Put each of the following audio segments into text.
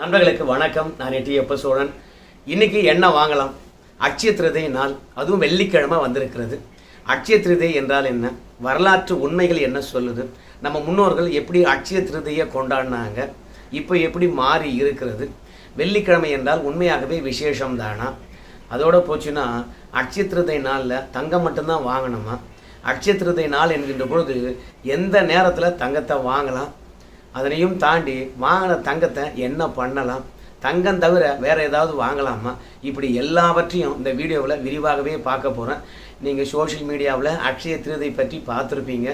நண்பர்களுக்கு வணக்கம். நான் எப்ப. சோழன். இன்னைக்கு என்ன வாங்கலாம்? அட்சய திருதை நாள் அதுவும் வெள்ளிக்கிழமை வந்திருக்கிறது. அட்சய திருதை என்றால் என்ன? வரலாற்று உண்மைகள் என்ன சொல்லுது? நம்ம முன்னோர்கள் எப்படி அட்சய திருதையை கொண்டாடினாங்க? இப்போ எப்படி மாறி இருக்கிறது? வெள்ளிக்கிழமை என்றால் உண்மையாகவே விசேஷம் தானா அதோட போச்சுன்னா அட்சய திருதை நாளில் தங்கம் மட்டும்தான் வாங்கணுமா? அட்சய திருதை நாள் என்கின்ற பொழுது எந்த நேரத்தில் தங்கத்தை வாங்கலாம்? அதனையும் தாண்டி வாங்கின தங்கத்தை என்ன பண்ணலாம்? தங்கம் தவிர வேறு ஏதாவது வாங்கலாமா? இப்படி எல்லாவற்றையும் இந்த வீடியோவில் விரிவாகவே பார்க்க போகிறேன் நீங்கள் சோஷியல் மீடியாவில் அட்சய திருதை பற்றி பார்த்துருப்பீங்க.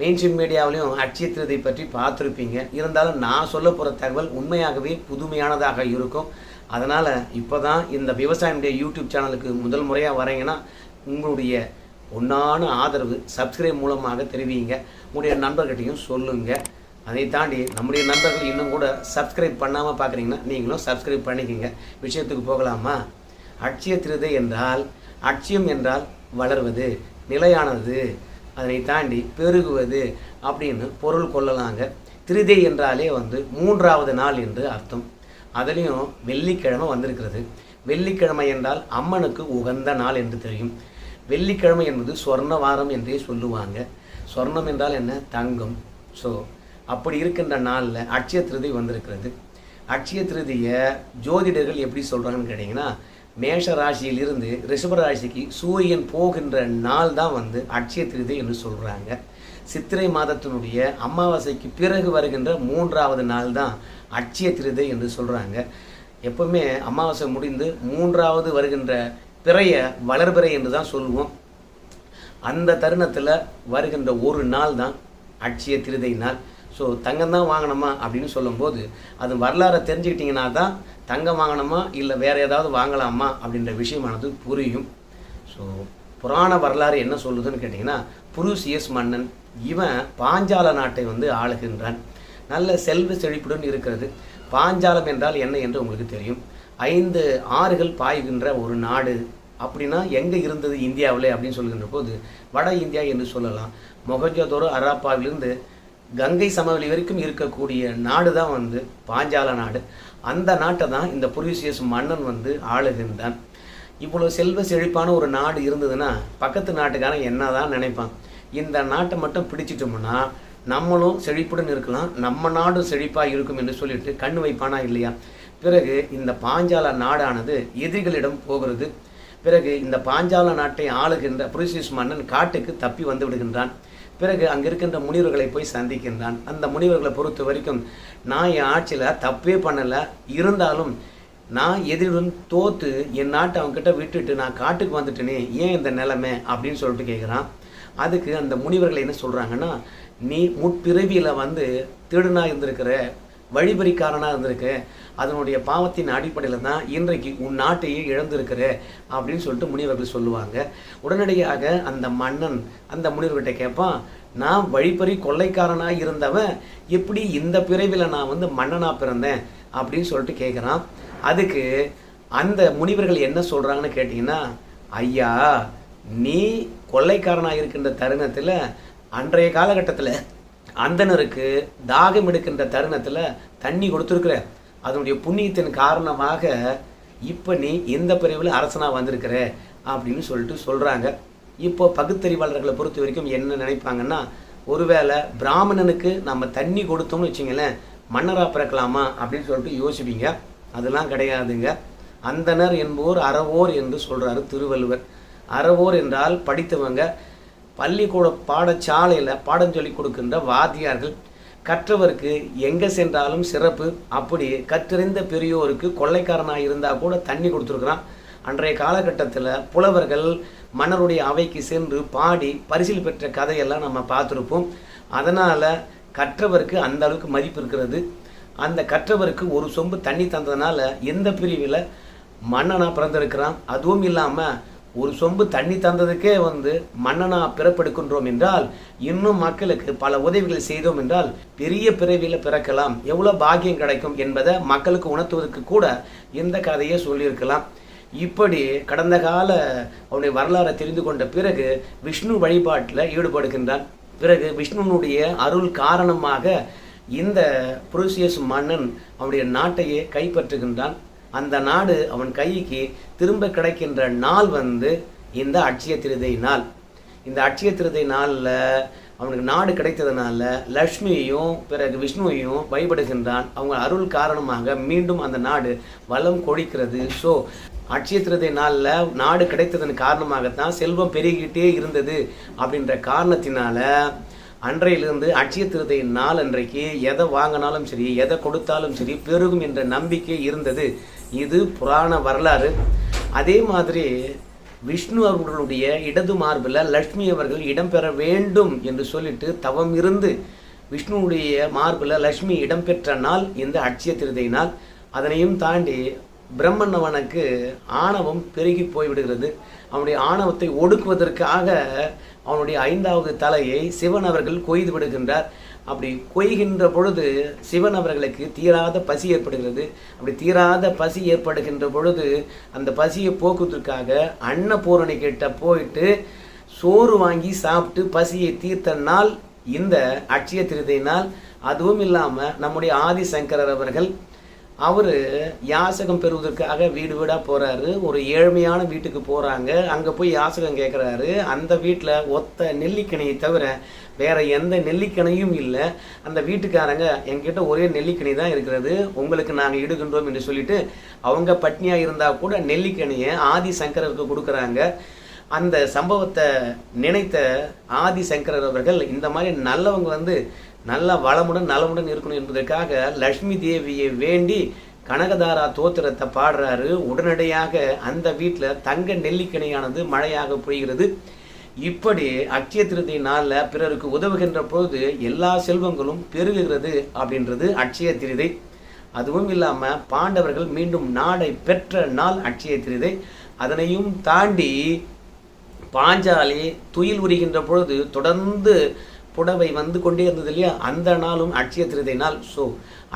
மெயின்ஸ்ட்ரீம் மீடியாவிலையும் அட்சய திருதை பற்றி பார்த்துருப்பீங்க. இருந்தாலும் நான் சொல்ல போகிற தகவல் உண்மையாகவே புதுமையானதாக இருக்கும். அதனால் இப்போ தான் இந்த விவசாயினுடைய யூடியூப் சேனலுக்கு முதல் முறையாக வரீங்கன்னா உங்களுடைய ஒன்றான ஆதரவு சப்ஸ்கிரைப் மூலமாக தெரிவிங்க. உங்களுடைய நண்பர்கிட்டையும் சொல்லுங்கள் அதை தாண்டி நம்முடைய நண்பர்கள் இன்னும் கூட சப்ஸ்கிரைப் பண்ணாமல் பார்க்குறீங்கன்னா நீங்களும் சப்ஸ்கிரைப் பண்ணிக்கோங்க. விஷயத்துக்கு போகலாமா? அட்சய திருதை என்றால் அட்சியம் என்றால் வளர்வது நிலையானது அதனை தாண்டி பெருகுவது அப்படின்னு பொருள் கொள்ளலாங்க. திருதை என்றாலே வந்து மூன்றாவது நாள் என்று அர்த்தம். அதுலேயும் வெள்ளிக்கிழமை வந்திருக்கிறது. வெள்ளிக்கிழமை என்றால் அம்மனுக்கு உகந்த நாள் என்று தெரியும். வெள்ளிக்கிழமை என்பது சொர்ண வாரம் என்றே சொல்லுவாங்க. சொர்ணம் என்றால் என்ன? தங்கம். ஸோ அப்படி இருக்கின்ற நாளில் அட்சய திருதி வந்திருக்கிறது. அட்சய திருதியை ஜோதிடர்கள் எப்படி சொல்கிறாங்கன்னு கேட்டிங்கன்னா மேஷ ராசியிலிருந்து ரிஷப ராசிக்கு சூரியன் போகின்ற நாள் தான் வந்து அட்சய திருதி என்று சொல்கிறாங்க சித்திரை மாதத்தினுடைய அமாவாசைக்கு பிறகு வருகின்ற மூன்றாவது நாள் தான் அட்சய திருதை என்று சொல்கிறாங்க எப்பவுமே அமாவாசை முடிந்து மூன்றாவது வருகின்ற பிறைய வளர்பிறை என்று தான் சொல்லுவோம். அந்த தருணத்தில் வருகின்ற ஒரு நாள் தான் அட்சய திருதை நாள். ஸோ தங்கம் தான் வாங்கணுமா அப்படின்னு சொல்லும்போது அது வரலாறை தெரிஞ்சுக்கிட்டிங்கன்னா தான் தங்கம் வாங்கணுமா இல்லை வேறு ஏதாவது வாங்கலாமா அப்படின்ற விஷயமானது புரியும். ஸோ புராண வரலாறு என்ன சொல்லுதுன்னு கேட்டிங்கன்னா புருசியஸ் மன்னன் இவன் பாஞ்சால நாட்டை வந்து ஆளுகின்றான். நல்ல செல்வ செழிப்புடன் இருக்கிறது. பாஞ்சாலம் என்றால் என்ன என்று உங்களுக்கு தெரியும். ஐந்து ஆறுகள் பாய்கின்ற ஒரு நாடு. அப்படின்னா எங்கே இருந்தது இந்தியாவில் அப்படின்னு சொல்கின்ற போது வட இந்தியா என்று சொல்லலாம். மொகஜோதோரோ அராப்பாவிலிருந்து கங்கை சமவெளி வரைக்கும் இருக்கக்கூடிய நாடு தான் வந்து பாஞ்சால நாடு. அந்த நாட்டை தான் இந்த புரிசியஸ் மன்னன் வந்து ஆளுகின்றான். இவ்வளோ செல்வ செழிப்பான ஒரு நாடு இருந்ததுன்னா பக்கத்து நாட்டுக்காரன் என்ன தான் நினைப்பான். இந்த நாட்டை மட்டும் பிடிச்சிட்டோம்னா நம்மளும் செழிப்புடன் இருக்கலாம் நம்ம நாடும் செழிப்பாக இருக்கும் என்று சொல்லிட்டு கண்ணு வைப்பானா இல்லையா? பிறகு இந்த பாஞ்சால நாடானது எதிரிகளிடம் போகிறது. பிறகு இந்த பாஞ்சால நாட்டை ஆளுகின்ற புரிசிஸ் மன்னன் காட்டுக்கு தப்பி வந்து விடுகின்றான். பிறகு அங்கே இருக்கின்ற முனிவர்களை போய் சந்திக்கின்றான். அந்த முனிவர்களை பொறுத்த வரைக்கும் நான் என் ஆட்சியில் தப்பே பண்ணலை. இருந்தாலும் நான் எதிரிடன் தோத்து என் நாட்டை அவங்ககிட்ட விட்டுட்டு நான் காட்டுக்கு வந்துட்டேனே ஏன் இந்த நிலைமை? அப்படின்னு சொல்லிட்டு கேட்குறான் அதுக்கு அந்த முனிவர்கள் என்ன சொல்கிறாங்கன்னா நீ முற்பிறவியில் வந்து திருடனாக இருந்திருக்கிற வழிபறிக்காரனாக இருந்திருக்கு அதனுடைய பாவத்தின் அடிப்படையில் தான் இன்றைக்கு உன் நாட்டையே இழந்திருக்கிற அப்படின்னு சொல்லிட்டு முனிவர்கள் சொல்லுவாங்க. உடனடியாக அந்த மன்னன் அந்த முனிவர்கிட்ட கேட்பான் நான் வழிப்பறி கொள்ளைக்காரனாக இருந்தவன் எப்படி இந்த பிறவியில் நான் வந்து மன்னனாக பிறந்தேன்? அப்படின்னு சொல்லிட்டு கேட்குறான் அதுக்கு அந்த முனிவர்கள் என்ன சொல்கிறாங்கன்னு கேட்டிங்கன்னா ஐயா நீ கொள்ளைக்காரனாக இருக்கின்ற தருணத்தில் அன்றைய காலகட்டத்தில் அந்தனருக்கு தாகம் எடுக்கின்ற தருணத்தில் தண்ணி கொடுத்துருக்குற. அதனுடைய புண்ணியத்தின் காரணமாக இப்போ நீ இந்த பிரிவில் அரசனாக வந்திருக்கிற அப்படின்னு சொல்லிட்டு சொல்கிறாங்க இப்போ பகுத்தறிவாளர்களை பொறுத்த வரைக்கும் என்ன நினைப்பாங்கன்னா ஒருவேளை பிராமணனுக்கு நம்ம தண்ணி கொடுத்தோம்னு வச்சிங்களேன் மன்னராக பிறக்கலாமா அப்படின்னு சொல்லிட்டு யோசிப்பீங்க. அதெல்லாம் கிடையாதுங்க. அந்தனர் என்போர் அறவோர் என்று சொல்கிறாரு திருவள்ளுவர். அறவோர் என்றால் படித்தவங்க. பள்ளிக்கூட பாடசாலையில் பாடம் சொல்லி கொடுக்கின்ற வாத்தியார்கள் கற்றவருக்கு எங்கே சென்றாலும் சிறப்பு. அப்படி கற்றறிந்த பெரியோருக்கு கொள்ளைக்காரனாக இருந்தால் கூட தண்ணி கொடுத்துருக்குறான். அன்றைய காலகட்டத்தில் புலவர்கள் மன்னருடைய அவைக்கு சென்று பாடி பரிசில் பெற்ற கதையெல்லாம் நம்ம பார்த்துருப்போம். அதனால் கற்றவருக்கு அந்த அளவுக்கு மதிப்பு இருக்கிறது. அந்த கற்றவருக்கு ஒரு சொம்பு தண்ணி தந்ததுனால எந்த பிரிவில் மன்னனாக பிறந்திருக்கிறான். அதுவும் இல்லாமல் ஒரு சொம்பு தண்ணி தந்ததுக்கே வந்து மன்னனா பிறப்பெடுக்கின்றோம் என்றால் இன்னும் மக்களுக்கு பல உதவிகள் செய்தோம் என்றால் பெரிய பிறவியில் பிறக்கலாம். எவ்வளோ பாக்கியம் கிடைக்கும் என்பதை மக்களுக்கு உணர்த்துவதற்கு கூட இந்த கதையை சொல்லியிருக்கலாம். இப்படி கடந்த கால அவனுடைய வரலாறை தெரிந்து கொண்ட பிறகு விஷ்ணு வழிபாட்டில் ஈடுபடுகின்றான். பிறகு விஷ்ணுனுடைய அருள் காரணமாக இந்த புருசியஸ் மன்னன் அவனுடைய நாட்டையே கைப்பற்றுகின்றான். அந்த நாடு அவன் கைக்கு திரும்ப கிடைக்கின்ற நாள் வந்து இந்த அட்சய திருதை நாள். இந்த அட்சய திருதை நாளில் அவனுக்கு நாடு கிடைத்ததுனால லக்ஷ்மியையும் பிறகு விஷ்ணுவையும் வழிபடுகின்றான். அவங்க அருள் காரணமாக மீண்டும் அந்த நாடு வளம் கொழிக்கிறது ஸோ அட்சய திருதை நாளில் நாடு கிடைத்ததன் காரணமாகத்தான் செல்வம் பெருகிட்டே இருந்தது அப்படின்ற காரணத்தினால அன்றையிலிருந்து அட்சய திருதை நாள் அன்றைக்கு எதை வாங்கினாலும் சரி எதை கொடுத்தாலும் சரி பெருகும் என்ற நம்பிக்கை இருந்தது. இது புராண வரலாறு. அதே மாதிரி விஷ்ணு அவர்களுடைய இடது மார்பில் லக்ஷ்மி அவர்கள் இடம்பெற வேண்டும் என்று சொல்லிட்டு தவம் இருந்து விஷ்ணுவுடைய மார்பில் லக்ஷ்மி இடம்பெற்ற நாள் இந்த அட்சய திருதை நாள். அதனையும் தாண்டி பிரம்மன்னவனுக்கு ஆணவம் பெருகி போய்விடுகிறது. அவனுடைய ஆணவத்தை ஒடுக்குவதற்காக அவனுடைய ஐந்தாவது தலையை சிவன் அவர்கள் கொய்து விடுகின்றார். அப்படி கொய்கின்ற பொழுது சிவன் அவர்களுக்கு தீராத பசி ஏற்படுகிறது. அப்படி தீராத பசி ஏற்படுகின்ற பொழுது அந்த பசியை போக்குவதற்காக அன்னபூரணி கிட்ட போயிட்டு சோறு வாங்கி சாப்பிட்டு பசியை தீர்த்த நாள் இந்த அட்சய திருதை நாள் அதுவும் இல்லாமல் நம்முடைய ஆதிசங்கரர் அவர்கள் அவர் யாசகம் பெறுவதற்காக வீடு வீடாக போகிறாரு ஒரு ஏழ்மையான வீட்டுக்கு போகிறாங்க அங்கே போய் யாசகம் கேட்குறாரு அந்த வீட்டில் ஒத்த நெல்லிக்கணையை தவிர வேற எந்த நெல்லிக்கனையும் இல்லை. அந்த வீட்டுக்காரங்க எங்கிட்ட ஒரே நெல்லிக்கணி தான் இருக்கிறது. உங்களுக்கு நாங்கள் இடுகின்றோம் என்று சொல்லிட்டு அவங்க பட்னியாக இருந்தால் கூட நெல்லிக்கனியை ஆதி சங்கரருக்கு கொடுக்குறாங்க. அந்த சம்பவத்தை நினைத்த ஆதிசங்கரர் அவர்கள் இந்த மாதிரி நல்லவங்க வந்து நல்ல வளமுடன் நலமுடன் இருக்கணும் என்பதற்காக லக்ஷ்மி தேவியை வேண்டி கனகதாரா தோத்திரத்தை பாடுறாரு. உடனடியாக அந்த வீட்டில் தங்க நெல்லிக்கணையானது மழையாக பொய்கிறது. இப்படி அக்ஷய திருதி நாளில் பிறருக்கு உதவுகின்ற பொழுது எல்லா செல்வங்களும் பெருகுகிறது அப்படின்றது அட்சய திருதை. அதுவும் இல்லாமல் பாண்டவர்கள் மீண்டும் நாடை பெற்ற நாள் அட்சய திருதை. அதனையும் தாண்டி பாஞ்சாலி துயில் உரிகின்ற பொழுது தொடர்ந்து புடவை வந்து கொண்டே இருந்தது இல்லையா? அந்த நாளும் அட்சய திருதை நாள். ஸோ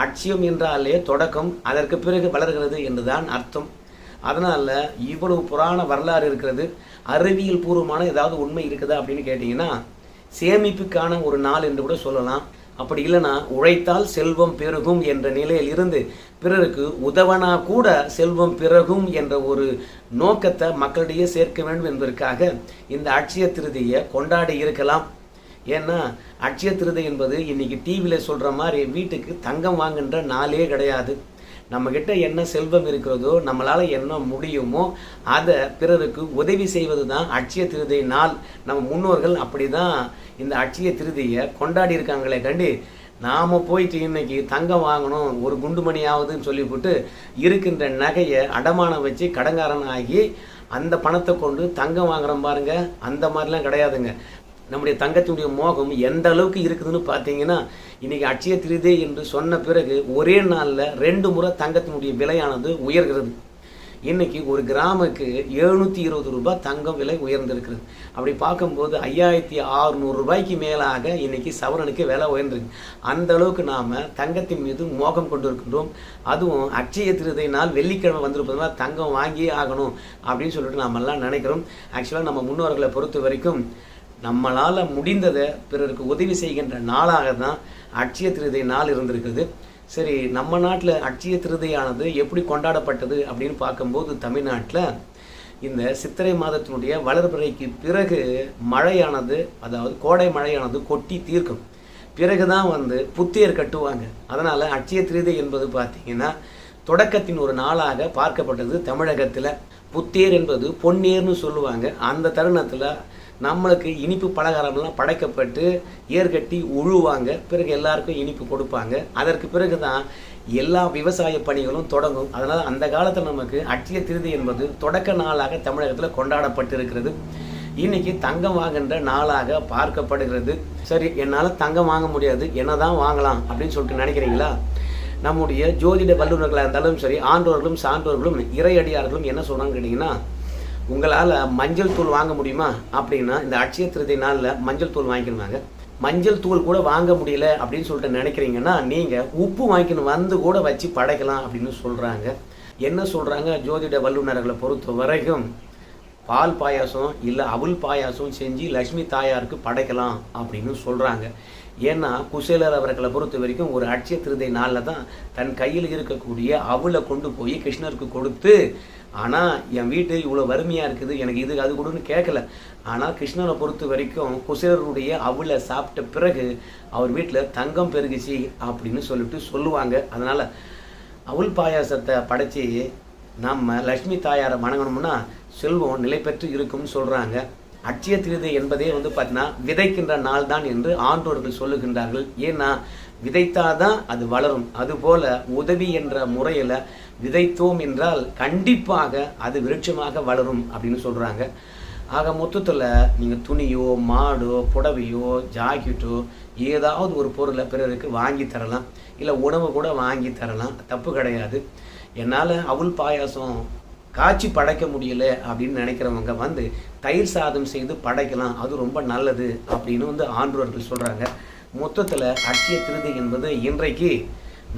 அட்சியம் என்றாலே தொடக்கம் அதற்கு பிறகு வளர்கிறது என்றுதான் அர்த்தம். அதனால் இவ்வளவு புராண வரலாறு இருக்கிறது. அறிவியல் பூர்வமான ஏதாவது உண்மை இருக்குதா அப்படின்னு கேட்டிங்கன்னா சேமிப்புக்கான ஒரு நாள் என்று கூட சொல்லலாம். அப்படி இல்லைன்னா உழைத்தால் செல்வம் பெருகும் என்ற நிலையில் இருந்து பிறருக்கு உதவனா கூட செல்வம் பிறகும் என்ற ஒரு நோக்கத்தை மக்களிடையே சேர்க்க வேண்டும் என்பதற்காக இந்த அட்சய திருதியை கொண்டாடி இருக்கலாம். ஏன்னா அட்சய திருதை என்பது இன்னைக்கு டிவியில் சொல்கிற மாதிரி வீட்டுக்கு தங்கம் வாங்குன்ற நாளே கிடையாது. நம்மக்கிட்ட என்ன செல்வம் இருக்கிறதோ நம்மளால் என்ன முடியுமோ அதை பிறருக்கு உதவி செய்வது தான் அட்சய திருதை. நாள் நம்ம முன்னோர்கள் அப்படி தான் இந்த அட்சய திருதியை கொண்டாடி இருக்காங்களே கண்டு நாம் போயிட்டு இன்னைக்கு தங்கம் வாங்கணும் ஒரு குண்டு மணியாவதுன்னு சொல்லிவிட்டு இருக்கின்ற நகையை அடமானம் வச்சு கடங்காரன் ஆகி அந்த பணத்தை கொண்டு தங்கம் வாங்குறோம் பாருங்க. அந்த மாதிரிலாம் கிடையாதுங்க. நம்முடைய தங்கத்தினுடைய மோகம் எந்த அளவுக்கு இருக்குதுன்னு பார்த்தீங்கன்னா இன்னைக்கு அட்சய திருதே என்று சொன்ன பிறகு ஒரே நாளில் ரெண்டு முறை தங்கத்தினுடைய விலையானது உயர்கிறது. இன்னைக்கு ஒரு கிராமுக்கு எழுநூற்றி இருபது ரூபாய் தங்கம் விலை உயர்ந்திருக்கிறது. அப்படி பார்க்கும்போது ஐயாயிரத்தி அறுநூறு ரூபாய்க்கு மேலாக இன்னைக்கு சவரனுக்கு விலை உயர்ந்திருக்கு. அந்த அளவுக்கு நாம் தங்கத்தின் மீது மோகம் கொண்டு இருக்கின்றோம் அதுவும் அட்சய திருதை நாள் வெள்ளிக்கிழமை வந்திருப்பதுனால தங்கம் வாங்கியே ஆகணும் அப்படின்னு சொல்லிட்டு நாமெல்லாம் நினைக்கிறோம். ஆக்சுவலாக நம்ம முன்னோர்களை பொறுத்த வரைக்கும் நம்மளால் முடிந்ததை பிறருக்கு உதவி செய்கின்ற நாளாக தான் அட்சய திருதை நாள் இருந்திருக்குது சரி நம்ம நாட்டில் அட்சய திருதையானது எப்படி கொண்டாடப்பட்டது அப்படின்னு பார்க்கும்போது தமிழ்நாட்டில் இந்த சித்திரை மாதத்தினுடைய வளர்பிறைக்கு பிறகு மழையானது அதாவது கோடை மழையானது கொட்டி தீர்க்கும். பிறகு தான் வந்து புத்தேர் கட்டுவாங்க. அதனால் அட்சய திருதை என்பது பார்த்தீங்கன்னா தொடக்கத்தின் ஒரு நாளாக பார்க்கப்பட்டது தமிழகத்தில். புத்தேர் என்பது பொன்னேர்னு சொல்லுவாங்க. அந்த தருணத்தில் நம்மளுக்கு இனிப்பு பலகாரம்லாம் படைக்கப்பட்டு ஏர்கட்டி உழுவாங்க. பிறகு எல்லாருக்கும் இனிப்பு கொடுப்பாங்க. அதற்கு பிறகு தான் எல்லா விவசாய பணிகளும் தொடங்கும். அதனால் அந்த காலத்தில் நமக்கு அட்சய திருதி என்பது தொடக்க நாளாக தமிழகத்தில் கொண்டாடப்பட்டிருக்கிறது. இன்னைக்கு தங்கம் வாங்குகின்ற நாளாக பார்க்கப்படுகிறது. சரி என்னால் தங்கம் வாங்க முடியாது. என்ன தான் வாங்கலாம் அப்படின்னு சொல்லிட்டு நினைக்கிறீங்களா? நம்முடைய ஜோதிட வல்லுநர்களாக இருந்தாலும் சரி ஆண்டோர்களும் சான்றோர்களும் இறையடியார்களும் என்ன சொன்னாங்க கேட்டிங்கன்னா உங்களால் மஞ்சள் தூள் வாங்க முடியுமா? அப்படின்னா இந்த அட்சய திருதி நாளில் மஞ்சள் தூள் வாங்கிக்கணுவாங்க மஞ்சள் தூள் கூட வாங்க முடியல அப்படின்னு சொல்லிட்டு நினைக்கிறீங்கன்னா நீங்கள் உப்பு வாங்கிக்கணும் வந்து கூட வச்சு படைக்கலாம் அப்படின்னு சொல்கிறாங்க என்ன சொல்கிறாங்க ஜோதிட வல்லுநர்களை பொறுத்த வரைக்கும் பால் பாயாசம் இல்லை அவுள் பாயாசம் செஞ்சு லக்ஷ்மி தாயாருக்கு படைக்கலாம் அப்படின்னு சொல்கிறாங்க ஏன்னா குசேலர் அவர்களை பொறுத்த வரைக்கும் ஒரு அட்சய திருதை நாளில் தான் தன் கையில் இருக்கக்கூடிய அவளை கொண்டு போய் கிருஷ்ணருக்கு கொடுத்து ஆனால் என் வீட்டு இவ்வளோ வறுமையாக இருக்குது எனக்கு இது அது கொடுன்னு கேட்கல. ஆனால் கிருஷ்ணனை பொறுத்த வரைக்கும் குசேரருடைய அவளை சாப்பிட்ட பிறகு அவர் வீட்டில் தங்கம் பெருகுச்சு அப்படின்னு சொல்லிட்டு சொல்லுவாங்க. அதனால் அவல் பாயாசத்தை படைச்சி நம்ம லக்ஷ்மி தாயாரை வணங்கணும்னா செல்வம் நிலை பெற்று இருக்கும்னு சொல்கிறாங்க அட்சய திருதை என்பதே வந்து பார்த்தீங்கன்னா விதைக்கின்ற நாள் தான் என்று ஆண்டோர்கள் சொல்லுகின்றார்கள். ஏன்னா விதைத்தாதான் அது வளரும். அதுபோல உதவி என்ற முறையில் விதைத்தோம் என்றால் கண்டிப்பாக அது விருட்சமாக வளரும் அப்படின்னு சொல்கிறாங்க ஆக மொத்தத்தில் நீங்கள் துணியோ மாடோ புடவையோ ஜாக்கெட்டோ ஏதாவது ஒரு பொருளை பிறருக்கு வாங்கி தரலாம். இல்லை உணவு கூட வாங்கி தரலாம். தப்பு கிடையாது. என்னால் அவுள் பாயாசம் காய்ச்சி படைக்க முடியல அப்படின்னு நினைக்கிறவங்க வந்து தயிர் சாதம் செய்து படைக்கலாம். அது ரொம்ப நல்லது அப்படின்னு வந்து ஆன்றோர்கள் சொல்கிறாங்க மொத்தத்தில் அட்சய திருதி என்பது இன்றைக்கு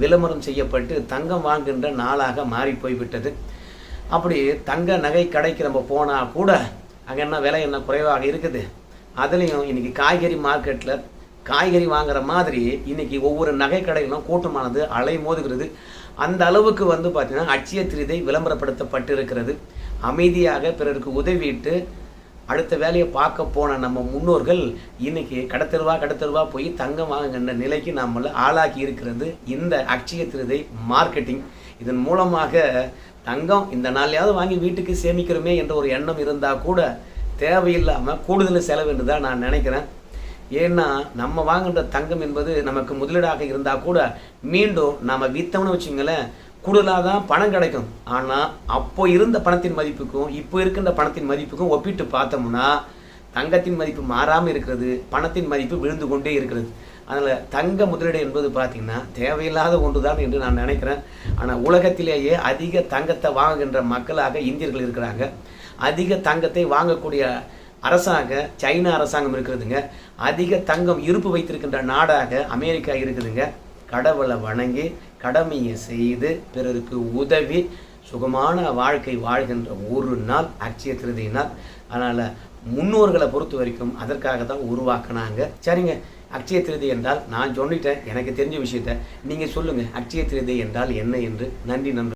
விளம்பரம் செய்யப்பட்டு தங்கம் வாங்குகின்ற நாளாக மாறி போய்விட்டது. அப்படி தங்க நகை கடைக்கு நம்ம போனால் கூட அங்கே என்ன விலை என்ன குறைவாக இருக்குது? அதுலேயும் இன்றைக்கி காய்கறி மார்க்கெட்டில் காய்கறி வாங்குற மாதிரி இன்னைக்கு ஒவ்வொரு நகை கடைகளும் கூட்டமானது அலை மோதுகிறது. அந்த அளவுக்கு வந்து பார்த்தீங்கன்னா அட்சய திருதை விளம்பரப்படுத்தப்பட்டு இருக்கிறது அமைதியாக பிறருக்கு உதவிட்டு அடுத்த வேலையை பார்க்க போன நம்ம முன்னோர்கள் இன்னைக்கு கடத்தருவா கடத்தருவா போய் தங்கம் வாங்குகின்ற நிலைக்கு நம்மளை ஆளாக்கி இருக்கிறது இந்த அட்சய திருதை மார்க்கெட்டிங் இதன் மூலமாக தங்கம் இந்த நாளையாவது வாங்கி வீட்டுக்கு சேமிக்கிறோமே என்ற ஒரு எண்ணம் இருந்தால் கூட தேவையில்லாமல் கூடுதல் செலவு என்று தான் நான் நினைக்கிறேன். ஏன்னா நம்ம வாங்குகின்ற தங்கம் என்பது நமக்கு முதலீடாக இருந்தால் கூட மீண்டும் நம்ம வித்தோம்னு வச்சுங்களேன் கூடுதலாக தான் பணம் கிடைக்கும். ஆனால் அப்போ இருந்த பணத்தின் மதிப்புக்கும் இப்போ இருக்கின்ற பணத்தின் மதிப்புக்கும் ஒப்பிட்டு பார்த்தோம்னா தங்கத்தின் மதிப்பு மாறாமல் இருக்கிறது பணத்தின் மதிப்பு விழுந்து கொண்டே இருக்கிறது. அதனால் தங்க முதலீடு என்பது பார்த்திங்கன்னா தேவையில்லாத ஒன்று தான் என்று நான் நினைக்கிறேன். ஆனால் உலகத்திலேயே அதிக தங்கத்தை வாங்குகின்ற மக்களாக இந்தியர்கள் இருக்கிறாங்க. அதிக தங்கத்தை வாங்கக்கூடிய அரசாக சைனா அரசாங்கம் இருக்கிறதுங்க. அதிக தங்கம் இருப்பு வைத்திருக்கின்ற நாடாக அமெரிக்கா இருக்குதுங்க. கடவுளை வணங்கி கடமையை செய்து பிறருக்கு உதவி சுகமான வாழ்க்கை வாழ்கின்ற ஒரு நாள் அக்ஷய திருதி நாள். அதனால் முன்னோர்களை பொறுத்த வரைக்கும் அதற்காக தான் உருவாக்குனாங்க. சரிங்க அக்ஷய திருதி என்றால் நான் சொல்லிட்டேன் எனக்கு தெரிஞ்ச விஷயத்த. நீங்கள் சொல்லுங்கள் அக்ஷய திருதி என்றால் என்ன என்று? நன்றி நன்றி.